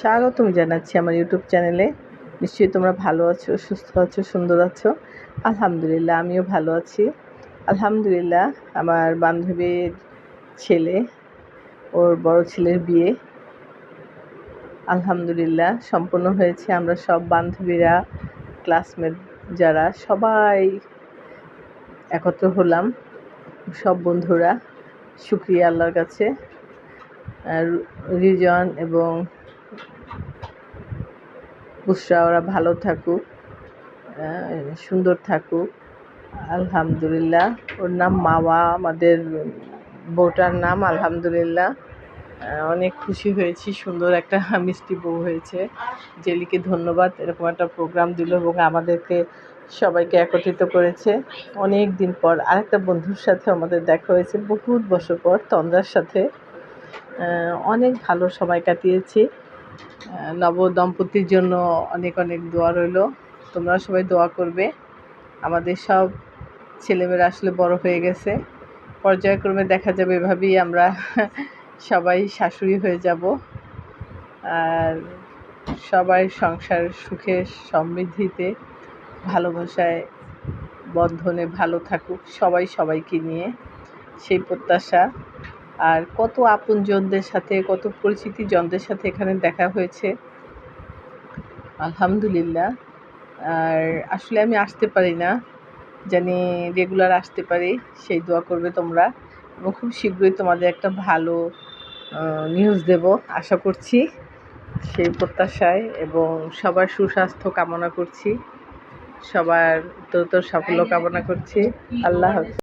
স্বাগতম জানাচ্ছি আমার ইউটিউব চ্যানেলে। নিশ্চয়ই তোমরা ভালো আছো, সুস্থ আছো, সুন্দর আছো? আলহামদুলিল্লাহ, আমিও ভালো আছি। আলহামদুলিল্লাহ, আমার বান্ধবীর ছেলে, ওর বড় ছেলের বিয়ে। আলহামদুলিল্লাহ সম্পন্ন হয়েছে। আমরা সব বান্ধবীরা ক্লাসমেট যারা, সবাই একত্র হলাম। সব বন্ধুরা, শুক্রিয়া আল্লাহর কাছে। রিজন এবং বুসরা ওরা ভালো থাকুক সুন্দর থাকুক। আলহামদুলিল্লাহ, ওর নাম মাওয়া, আমাদের বউটার নাম আলহামদুলিল্লাহ। অনেক খুশি হয়েছি, সুন্দর একটা মিষ্টি বউ হয়েছে। জেলিকে ধন্যবাদ, এরকম একটা প্রোগ্রাম দিল এবং আমাদেরকে সবাইকে একত্রিত করেছে। অনেক দিন পর আরেকটা বন্ধুর সাথে আমাদের দেখা হয়েছে, বহুত বছর পর তন্দ্রার সাথে। অনেক ভালো সময় কাটিয়েছি। নব দম্পতির জন্য অনেক অনেক দোয়া রইল। তোমরা সবাই দোয়া করবে। আমাদের সব ছেলেমেয়েরা আসলে বড় হয়ে গেছে। পর্যায়ক্রমে দেখা যাবে এভাবেই আমরা সবাই শাশুড়ি হয়ে যাব। আর সবাই সংসার সুখে সমৃদ্ধিতে, ভালোবাসায়, বন্ধনে ভালো থাকুক সবাই সবাইকে নিয়ে। সেই প্রত্যাশা। আর কত আপনজনদের সাথে কত পরিচিতি জনদের সাথে এখানে দেখা হয়েছে? আলহামদুলিল্লাহ। আর আসলে আমি আসতে পারি না। জানি রেগুলার আসতে পারি। সেই দোয়া করবে তোমরা। এবং খুব শীঘ্রই তোমাদের একটা ভালো নিউজ দেব আশা করছি। সেই প্রত্যাশায় এবং সবার সুস্বাস্থ্য কামনা করছি। সবার উত্তরোত্তর সাফল্য কামনা করছি। আল্লাহ হাফিজ।